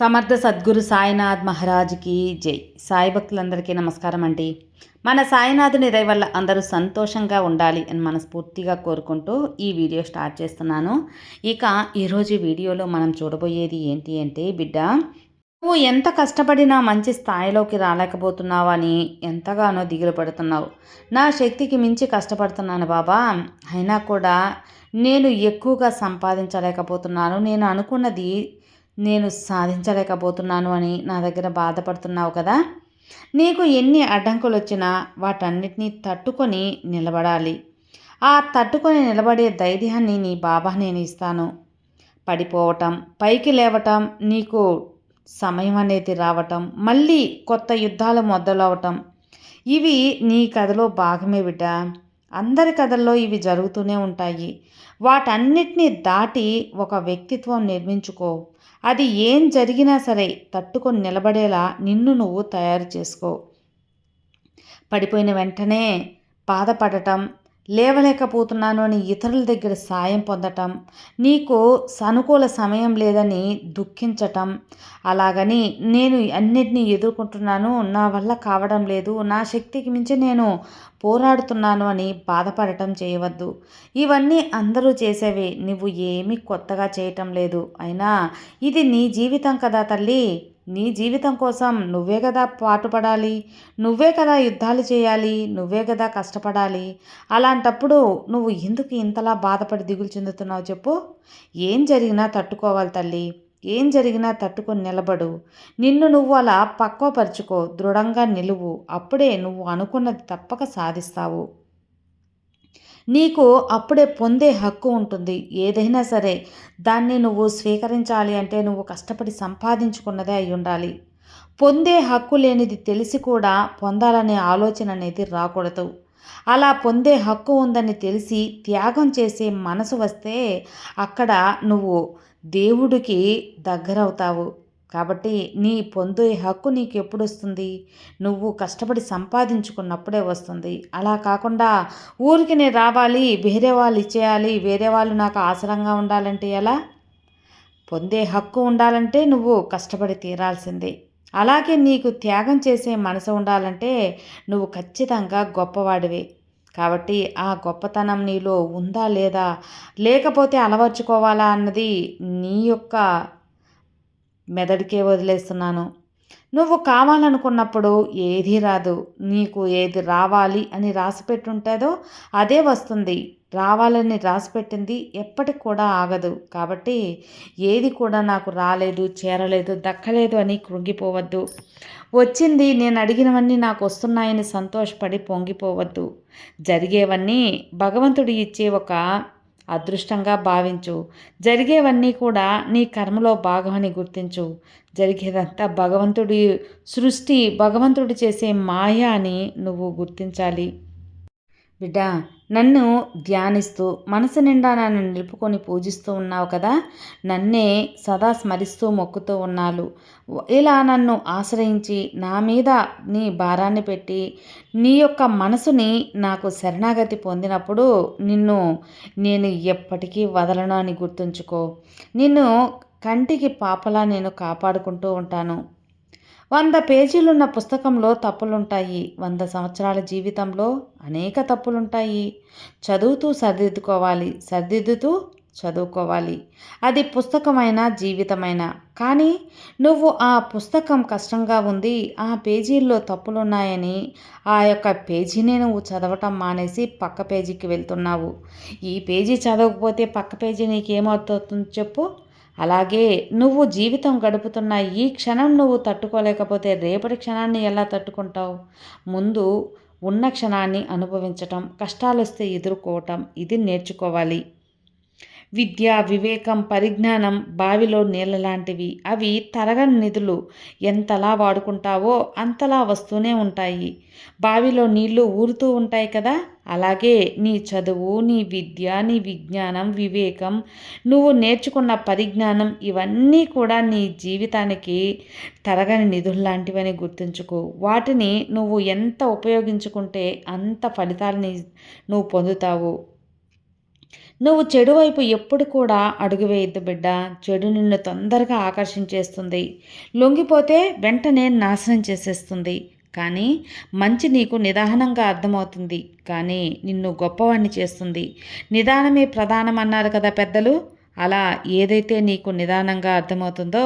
సమర్థ సద్గురు సాయినాథ్ మహారాజ్కి జై. సాయి భక్తులందరికీ నమస్కారం అండి. మన సాయినాథుని దయ వల్ల అందరూ సంతోషంగా ఉండాలి అని మనస్ఫూర్తిగా కోరుకుంటూ ఈ వీడియో స్టార్ట్ చేస్తున్నాను. ఇక ఈరోజు వీడియోలో మనం చూడబోయేది ఏంటి అంటే బిడ్డ నువ్వు ఎంత కష్టపడినా మంచి స్థాయిలోకి రాలేకపోతున్నావు అని ఎంతగానో దిగులు పడుతున్నావు. నా శక్తికి మించి కష్టపడుతున్నాను బాబా. అయినా కూడా నేను ఎక్కువగా సంపాదించలేకపోతున్నాను. నేను అనుకున్నది నేను సాధించలేకపోతున్నాను అని నా దగ్గర బాధపడుతున్నావు కదా. నీకు ఎన్ని అడ్డంకులు వచ్చినా వాటన్నిటినీ తట్టుకొని నిలబడాలి. ఆ తట్టుకొని నిలబడే ధైర్యాన్ని నీ బాబా నేను ఇస్తాను. పడిపోవటం పైకి లేవటం నీకు సమయం అనేది రావటం మళ్ళీ కొత్త యుద్ధాలు మొదలవటం ఇవి నీ కథలో భాగమే బిడ్డ. అందరి కథల్లో ఇవి జరుగుతూనే ఉంటాయి. వాటన్నిటినీ దాటి ఒక వ్యక్తిత్వం నిర్మించుకో. అది ఏం జరిగినా సరే తట్టుకొని నిలబడేలా నిన్ను నువ్వు తయారు చేసుకో. పడిపోయిన వెంటనే బాధపడటం లేవలేకపోతున్నాను అని ఇతరుల దగ్గర సాయం పొందటం నీకు సానుకూల సమయం లేదని దుఃఖించటం అలాగని నేను అన్నిటినీ ఎదుర్కొంటున్నాను నా వల్ల కావడం లేదు నా శక్తికి మించి నేను పోరాడుతున్నాను అని బాధపడటం చేయవద్దు. ఇవన్నీ అందరూ చేసేవే నువ్వు ఏమీ కొత్తగా చేయటం లేదు. అయినా ఇది నీ జీవితం కదా తల్లి. నీ జీవితం కోసం నువ్వే కదా పాటుపడాలి నువ్వే కదా యుద్ధాలు చేయాలి నువ్వే కదా కష్టపడాలి. అలాంటప్పుడు నువ్వు ఎందుకు ఇంతలా బాధపడి దిగులు చెందుతున్నావు చెప్పు. ఏం జరిగినా తట్టుకోవాలి తల్లి ఏం జరిగినా తట్టుకొని నిలబడు. నిన్ను నువ్వు అలా పక్వపరుచుకో దృఢంగా నిలువు. అప్పుడే నువ్వు అనుకున్నది తప్పక సాధిస్తావు. నీకు అప్పుడే పొందే హక్కు ఉంటుంది. ఏదైనా సరే దాన్ని నువ్వు స్వీకరించాలి అంటే నువ్వు కష్టపడి సంపాదించుకున్నదే అయి ఉండాలి. పొందే హక్కు లేనిది తెలిసి కూడా పొందాలనే ఆలోచన అనేది రాకూడదు. అలా పొందే హక్కు ఉందని తెలిసి త్యాగం చేసే మనసు వస్తే అక్కడ నువ్వు దేవుడికి దగ్గరవుతావు. కాబట్టి నీ పొందే హక్కు నీకు ఎప్పుడు వస్తుంది నువ్వు కష్టపడి సంపాదించుకున్నప్పుడే వస్తుంది. అలా కాకుండా ఊరికి నేను రావాలి వేరే వాళ్ళు ఇచ్చేయాలి వేరే వాళ్ళు నాకు ఆసరంగా ఉండాలంటే ఎలా? పొందే హక్కు ఉండాలంటే నువ్వు కష్టపడి తీరాల్సిందే. అలాగే నీకు త్యాగం చేసే మనసు ఉండాలంటే నువ్వు ఖచ్చితంగా గొప్పవాడివే. కాబట్టి ఆ గొప్పతనం నీలో ఉందా లేదా? లేకపోతే అలవర్చుకోవాలా అన్నది నీ యొక్క మెదడుకే వదిలేస్తున్నాను. నువ్వు కావాలనుకున్నప్పుడు ఏది రాదు. నీకు ఏది రావాలి అని రాసి పెట్టుంటుందో అదే వస్తుంది. రావాలని రాసిపెట్టింది ఎప్పటికి కూడా ఆగదు. కాబట్టి ఏది కూడా నాకు రాలేదు చేరలేదు దక్కలేదు అని కృంగిపోవద్దు. వచ్చింది నేను అడిగినవన్నీ నాకు వస్తున్నాయని సంతోషపడి పొంగిపోవద్దు. జరిగేవన్నీ భగవంతుడు ఇచ్చే ఒక అదృష్టంగా భావించు. జరిగేవన్నీ కూడా నీ కర్మలో భాగమని గుర్తించు. జరిగేదంతా భగవంతుడి సృష్టి భగవంతుడు చేసే మాయ అని నువ్వు గుర్తించాలి. బిడ్డ నన్ను ధ్యానిస్తూ మనసు నిండా నన్ను నిలుపుకొని పూజిస్తూ ఉన్నావు కదా? నన్నే సదా స్మరిస్తూ మొక్కుతూ ఉన్నాను ఇలా నన్ను ఆశ్రయించి నా మీద నీ భారాన్ని పెట్టి నీ యొక్క మనసుని నాకు శరణాగతి పొందినప్పుడు నిన్ను నేను ఎప్పటికీ వదలను అని గుర్తుంచుకో. నిన్ను కంటికి పాపలా నేను కాపాడుకుంటూ ఉంటాను. వంద పేజీలున్న పుస్తకంలో తప్పులుంటాయి. వంద సంవత్సరాల జీవితంలో అనేక తప్పులుంటాయి. చదువుతూ సరిదిద్దుకోవాలి. సరిదిద్దుతూ చదువుకోవాలి. అది పుస్తకమైన జీవితమైన. కానీ నువ్వు ఆ పుస్తకం కష్టంగా ఉంది ఆ పేజీల్లో తప్పులున్నాయని ఆ యొక్క పేజీనే నువ్వు చదవటం మానేసి పక్క పేజీకి వెళ్తున్నావు. ఈ పేజీ చదవకపోతే పక్క పేజీ నీకేమవుతుంది చెప్పు. అలాగే నువ్వు జీవితం గడుపుతున్న ఈ క్షణం నువ్వు తట్టుకోలేకపోతే రేపటి క్షణాన్ని ఎలా తట్టుకుంటావు? ముందు ఉన్న క్షణాన్ని అనుభవించటం కష్టాలు వస్తే ఎదుర్కోవటం ఇది నేర్చుకోవాలి. విద్య వివేకం పరిజ్ఞానం బావిలో నీళ్ళ లాంటివి అవి తరగని నిధులు. ఎంతలా వాడుకుంటావో అంతలా వస్తూనే ఉంటాయి. బావిలో నీళ్ళు ఊరుతూ ఉంటాయి కదా? అలాగే నీ చదువు నీ విద్య నీ విజ్ఞానం వివేకం నువ్వు నేర్చుకున్న పరిజ్ఞానం ఇవన్నీ కూడా నీ జీవితానికి తరగని నిధులు లాంటివని గుర్తుంచుకో. వాటిని నువ్వు ఎంత ఉపయోగించుకుంటే అంత ఫలితాలని నువ్వు పొందుతావు. నువ్వు చెడు వైపు ఎప్పుడు కూడా అడుగు వేయద్దు బిడ్డ. చెడు నిన్ను తొందరగా ఆకర్షించేస్తుంది. లొంగిపోతే వెంటనే నాశనం చేసేస్తుంది. కానీ మంచి నీకు నిదానంగా అర్థమవుతుంది. కానీ నిన్ను గొప్పవాణ్ణి చేస్తుంది. నిదానమే ప్రధానం అన్నారు కదా పెద్దలు. అలా ఏదైతే నీకు నిదానంగా అర్థమవుతుందో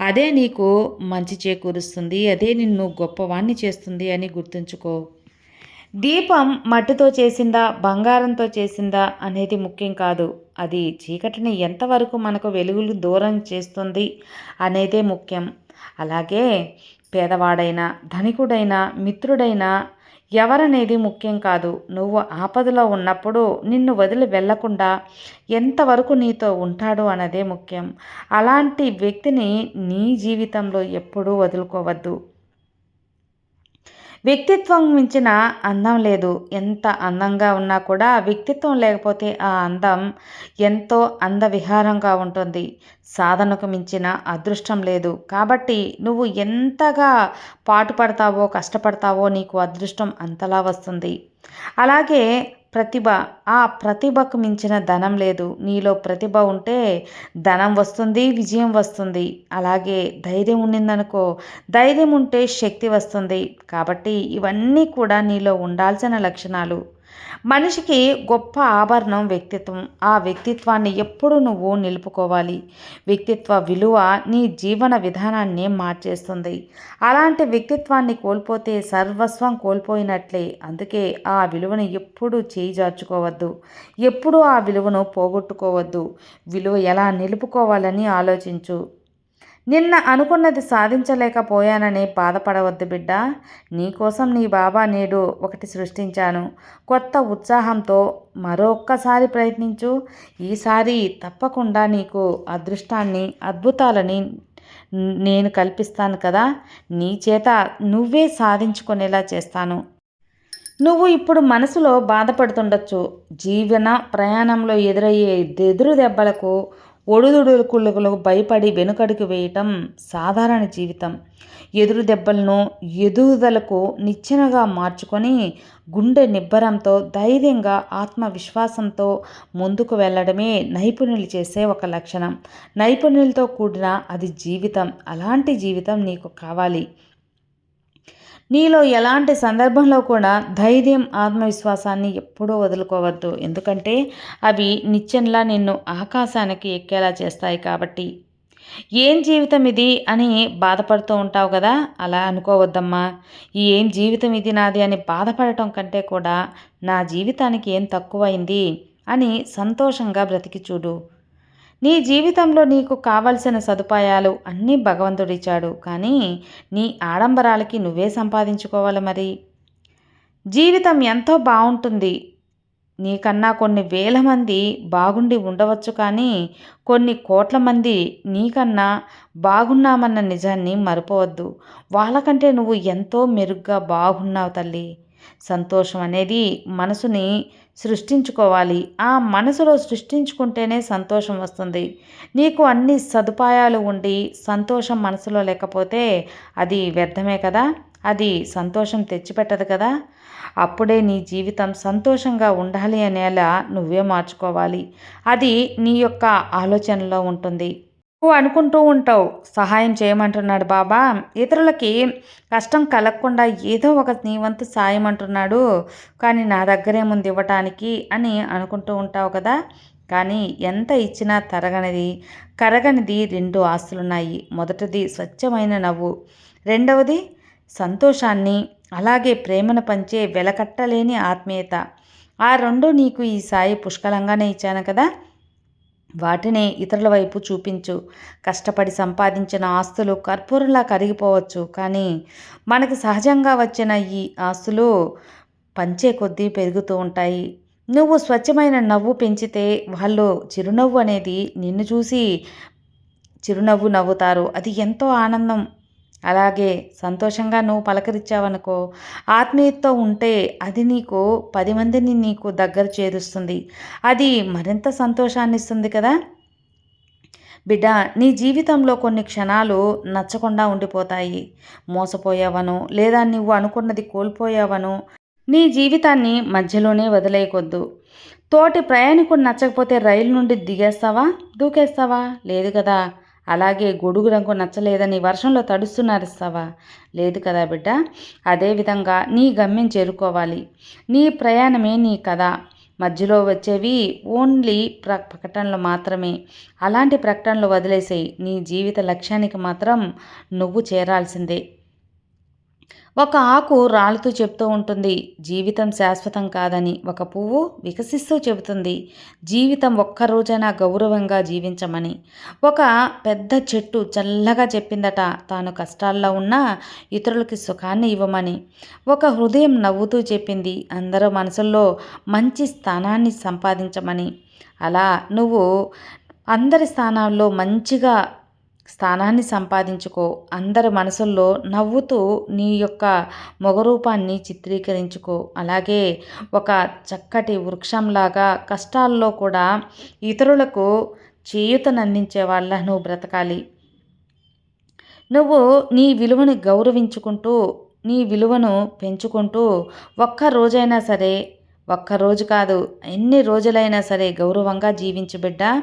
అదే నీకు మంచి చేకూరుస్తుంది. అదే నిన్ను గొప్పవాణ్ణి చేస్తుంది అని గుర్తుంచుకో. దీపం మట్టితో చేసిందా బంగారంతో చేసిందా అనేది ముఖ్యం కాదు. అది చీకటిని ఎంతవరకు మనకు వెలుగులు దూరం చేస్తుంది అనేదే ముఖ్యం. అలాగే పేదవాడైనా ధనికుడైనా మిత్రుడైనా ఎవరనేది ముఖ్యం కాదు. నువ్వు ఆపదలో ఉన్నప్పుడు నిన్ను వదిలి వెళ్ళకుండా ఎంతవరకు నీతో ఉంటాడు అన్నదే ముఖ్యం. అలాంటి వ్యక్తిని నీ జీవితంలో ఎప్పుడూ వదులుకోవద్దు. వ్యక్తిత్వం మించిన అందం లేదు. ఎంత అందంగా ఉన్నా కూడా వ్యక్తిత్వం లేకపోతే ఆ అందం ఎంతో అందవిహారంగా ఉంటుంది. సాధనకు మించిన అదృష్టం లేదు. కాబట్టి నువ్వు ఎంతగా పాటుపడతావో కష్టపడతావో నీకు అదృష్టం అంతలా వస్తుంది. అలాగే ప్రతిభ ఆ ప్రతిభకు మించిన ధనం లేదు. నీలో ప్రతిభ ఉంటే ధనం వస్తుంది విజయం వస్తుంది. అలాగే ధైర్యం ఉండిందనుకో ధైర్యం ఉంటే శక్తి వస్తుంది. కాబట్టి ఇవన్నీ కూడా నీలో ఉండాల్సిన లక్షణాలు. మనిషికి గొప్ప ఆభరణం వ్యక్తిత్వం. ఆ వ్యక్తిత్వాన్ని ఎప్పుడు నువ్వు నిలుపుకోవాలి? వ్యక్తిత్వ విలువ నీ జీవన విధానాన్ని మార్చేస్తుంది. అలాంటి వ్యక్తిత్వాన్ని కోల్పోతే సర్వస్వం కోల్పోయినట్లే. అందుకే ఆ విలువను ఎప్పుడు చేయిజార్చుకోవద్దు. ఎప్పుడు ఆ విలువను పోగొట్టుకోవద్దు. విలువ ఎలా నిలుపుకోవాలని ఆలోచించు. నిన్న అనుకున్నది సాధించలేకపోయానని బాధపడవద్దు బిడ్డ. నీకోసం నీ బాబా నేడు ఒకటి సృష్టించాను. కొత్త ఉత్సాహంతో మరొక్కసారి ప్రయత్నించు. ఈసారి తప్పకుండా నీకు అదృష్టాన్ని అద్భుతాలని నేను కల్పిస్తాను కదా. నీ చేత నువ్వే సాధించుకునేలా చేస్తాను. నువ్వు ఇప్పుడు మనసులో బాధపడుతుండొచ్చు. జీవన ప్రయాణంలో ఎదురయ్యే ఎదురు దెబ్బలకు ఒడుదుడుకులకు భయపడి వెనుకడుగు వేయటం సాధారణ జీవితం. ఎదురు దెబ్బలను ఎదుగుదలకు నిచ్చెనగా మార్చుకొని గుండె నిబ్బరంతో ధైర్యంగా ఆత్మవిశ్వాసంతో ముందుకు వెళ్ళడమే నైపుణ్యులు చేసే ఒక లక్షణం. నైపుణ్యులతో కూడిన అది జీవితం. అలాంటి జీవితం నీకు కావాలి. నీలో ఎలాంటి సందర్భంలో కూడా ధైర్యం ఆత్మవిశ్వాసాన్ని ఎప్పుడూ వదులుకోవద్దు. ఎందుకంటే అవి నిత్యంలా నిన్ను ఆకాశానికి ఎక్కేలా చేస్తాయి కాబట్టి. ఏం జీవితం ఇది అని బాధపడుతూ ఉంటావు కదా? అలా అనుకోవద్దమ్మా. ఈ ఏం జీవితం ఇది నాది అని బాధపడటం కంటే కూడా నా జీవితానికి ఏం తక్కువైంది అని సంతోషంగా బ్రతికి చూడు. నీ జీవితంలో నీకు కావలసిన సదుపాయాలు అన్నీ భగవంతుడిచ్చాడు. కానీ నీ ఆడంబరాలకి నువ్వే సంపాదించుకోవాలి మరి. జీవితం ఎంతో బాగుంటుంది నీకన్నా కొన్ని వేల మంది బాగుండి ఉండవచ్చు కానీ కొన్ని కోట్ల మంది నీకన్నా బాగున్నామన్న నిజాన్ని మరపవద్దు. వాళ్ళకంటే నువ్వు ఎంతో మెరుగ్గా బాగున్నావు తల్లి. సంతోషం అనేది మనసుని సృష్టించుకోవాలి. ఆ మనసులో సృష్టించుకుంటేనే సంతోషం వస్తుంది. నీకు అన్ని సదుపాయాలు ఉండి సంతోషం మనసులో లేకపోతే అది వ్యర్థమే కదా? అది సంతోషం తెచ్చిపెట్టదు కదా? అప్పుడే నీ జీవితం సంతోషంగా ఉండాలి అనేలా నువ్వే మార్చుకోవాలి. అది నీ యొక్క ఆలోచనలో ఉంటుంది. నువ్వు అనుకుంటూ ఉంటావు. సహాయం చేయమంటున్నాడు బాబా. ఇతరులకి కష్టం కలగకుండా ఏదో ఒక నీ వంతు సాయం అంటున్నాడు. కానీ నా దగ్గరేముంది ఇవ్వటానికి అని అనుకుంటూ ఉంటావు కదా. కానీ ఎంత ఇచ్చినా తరగనిది కరగనిది రెండు ఆస్తులున్నాయి. మొదటిది స్వచ్ఛమైన నవ్వు. రెండవది సంతోషాన్ని అలాగే ప్రేమను పంచే వెలకట్టలేని ఆత్మీయత. ఆ రెండు నీకు ఈ సాయి పుష్కలంగానే ఇచ్చాను కదా. వాటినే ఇతరుల వైపు చూపించు. కష్టపడి సంపాదించిన ఆస్తులు కర్పూరంలా కరిగిపోవచ్చు. కానీ మనకు సహజంగా వచ్చిన ఈ ఆస్తులు పంచే కొద్దీ పెరుగుతూ ఉంటాయి. నువ్వు స్వచ్ఛమైన నవ్వు పెంచితే వాళ్ళు చిరునవ్వు అనేది నిన్ను చూసి చిరునవ్వు నవ్వుతారు. అది ఎంతో ఆనందం. అలాగే సంతోషంగా నువ్వు పలకరించావనుకో ఆత్మీయతతో ఉంటే అది నీకు పది మందిని నీకు దగ్గర చేరుస్తుంది. అది మరింత సంతోషాన్ని ఇస్తుంది కదా? బిడ్డ నీ జీవితంలో కొన్ని క్షణాలు నచ్చకుండా ఉండిపోతాయి. మోసపోయావను లేదా నువ్వు అనుకున్నది కోల్పోయావను నీ జీవితాన్ని మధ్యలోనే వదిలేయకొద్దు. తోటి ప్రయాణికుడు నచ్చకపోతే రైలు నుండి దిగేస్తావా? దూకేస్తావా? లేదు కదా. అలాగే గొడుగు రంగు నచ్చలేదని వర్షంలో తడుస్తున్నారు సవా. లేదు కదా బిడ్డ? అదేవిధంగా నీ గమ్యం చేరుకోవాలి. నీ ప్రయాణమే నీ కథ. మధ్యలో వచ్చేవి ఓన్లీ ప్ర ప్రకటనలు మాత్రమే. అలాంటి ప్రకటనలు వదిలేసేయి. నీ జీవిత లక్ష్యానికి మాత్రం నువ్వు చేరాల్సిందే. ఒక ఆకు రాలుతూ చెప్తూ ఉంటుంది. జీవితం శాశ్వతం కాదని ఒక పువ్వు వికసిస్తూ చెబుతుంది. జీవితం ఒక్క రోజైనా గౌరవంగా జీవించమని. ఒక పెద్ద చెట్టు చల్లగా చెప్పిందట. తాను కష్టాల్లో ఉన్నా ఇతరులకి సుఖాన్ని ఇవ్వమని. ఒక హృదయం నవ్వుతూ చెప్పింది. అందరూ మనసుల్లో మంచి స్థానాన్ని సంపాదించమని. అలా నువ్వు అందరి స్థానాల్లో మంచిగా స్థానాన్ని సంపాదించుకో. అందరి మనసుల్లో నవ్వుతూ నీ యొక్క మొగరూపాన్ని చిత్రీకరించుకో. అలాగే ఒక చక్కటి వృక్షంలాగా కష్టాల్లో కూడా ఇతరులకు చేయూతనందించే వాళ్ళ నువ్వు బ్రతకాలి. నువ్వు నీ విలువను గౌరవించుకుంటూ నీ విలువను పెంచుకుంటూ ఒక్క రోజైనా సరే ఒక్కరోజు కాదు ఎన్ని రోజులైనా సరే గౌరవంగా జీవించు బిడ్డ.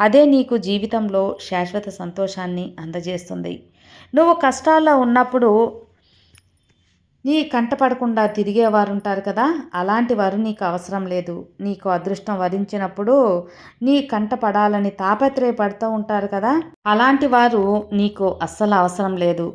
అదే నీకు జీవితంలో శాశ్వత సంతోషాన్ని అందజేస్తుంది. నువ్వు కష్టాల్లో ఉన్నప్పుడు నీ కంట పడకుండా తిరిగేవారు ఉంటారు కదా. అలాంటి వారు నీకు అవసరం లేదు. నీకు అదృష్టం వరించినప్పుడు నీ కంట పడాలని తాపత్రయపడుతూ ఉంటారు కదా. అలాంటి వారు నీకు అస్సలు అవసరం లేదు.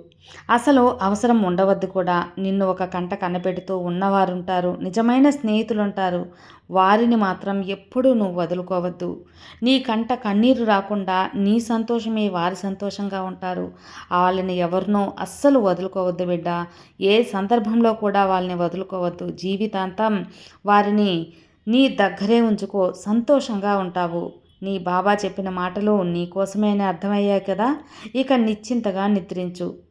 అసలు అవసరం ఉండవద్దు కూడా. నిన్ను ఒక కంట కనిపెడుతూ ఉన్నవారుంటారు. నిజమైన స్నేహితులుంటారు. వారిని మాత్రం ఎప్పుడూ నువ్వు వదులుకోవద్దు. నీ కంట కన్నీరు రాకుండా నీ సంతోషమే వారి సంతోషంగా ఉంటారు. వాళ్ళని ఎవరినో అస్సలు వదులుకోవద్దు బిడ్డ. ఏ సందర్భంలో కూడా వాళ్ళని వదులుకోవద్దు. జీవితాంతం వారిని నీ దగ్గరే ఉంచుకో. సంతోషంగా ఉంటావు. నీ బాబా చెప్పిన మాటలు నీ కోసమే అర్థమయ్యాయి కదా? ఇక నిశ్చింతగా నిద్రించు.